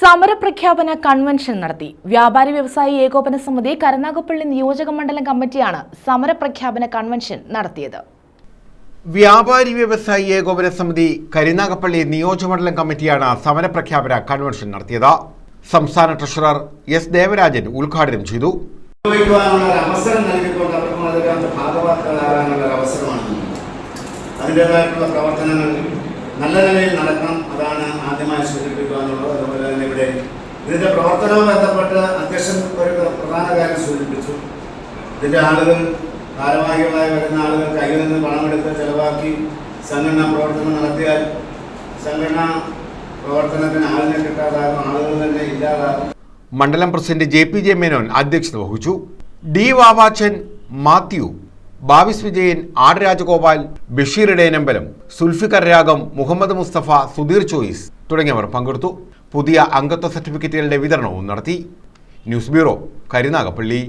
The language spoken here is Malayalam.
സമരപ്രഖ്യാപന കൺവെൻഷൻ നടത്തി. വ്യാപാരി വ്യവസായി ഏകോപന സമിതി കരുനാഗപ്പള്ളി നിയോജക മണ്ഡലം കമ്മിറ്റിയാണ് സമരപ്രഖ്യാപന കൺവെൻഷൻ നടത്തിയത്. വ്യാപാരി വ്യവസായി ഏകോപന സമിതി കരിനാഗപ്പള്ളി നിയോജകമണ്ഡലം കമ്മിറ്റിയാണ് സമരപ്രഖ്യാപന കൺവെൻഷൻ നടത്തിയത്. സംസ്ഥാന ട്രഷറർ എസ് ദേവരാജൻ ഉദ്ഘാടനം ചെയ്തു. അവസരം നൽകിക്കൊണ്ട് അവർക്ക് അതിനകത്ത് ഭാഗവാക്കുകളാകാനുള്ള ഒരു അവസരമാണ്. നൽകുന്നത്. പ്രവർത്തനങ്ങൾ നല്ല നിലയിൽ നടക്കണം. അതാണ് ആദ്യമായി ഇതിന്റെ പ്രവർത്തനവുമായി ബന്ധപ്പെട്ട് അധ്യക്ഷൻ ഒരു പ്രധാന കാര്യം സൂചിപ്പിച്ചു. ഇതിന്റെ ആളുകൾ ഭാരവാഹികളായി വരുന്ന ആളുകൾ കയ്യിൽ നിന്ന് പണമെടുത്ത് ചെലവാക്കി സംഘടനാ പ്രവർത്തനം നടത്തിയാൽ സംഘടനാ പ്രവർത്തനത്തിന് ആളിനെ കിട്ടാതാകും ആളുകൾ തന്നെ ഇല്ലാതാകും. മണ്ഡലം president J P J Menon അധ്യക്ഷത വഹിച്ചു. D Vavachan Mathew Bavis Vijayan R Rajagopal Basheer Edayanambalam Sulfikar Ragam Muhammad Mustafa Sudheer choice തുടങ്ങിയവർ പങ്കെടുത്തു. പുതിയ അംഗത്വ സർട്ടിഫിക്കറ്റുകളുടെ വിതരണവും നടത്തി. News bureau Karunagappally.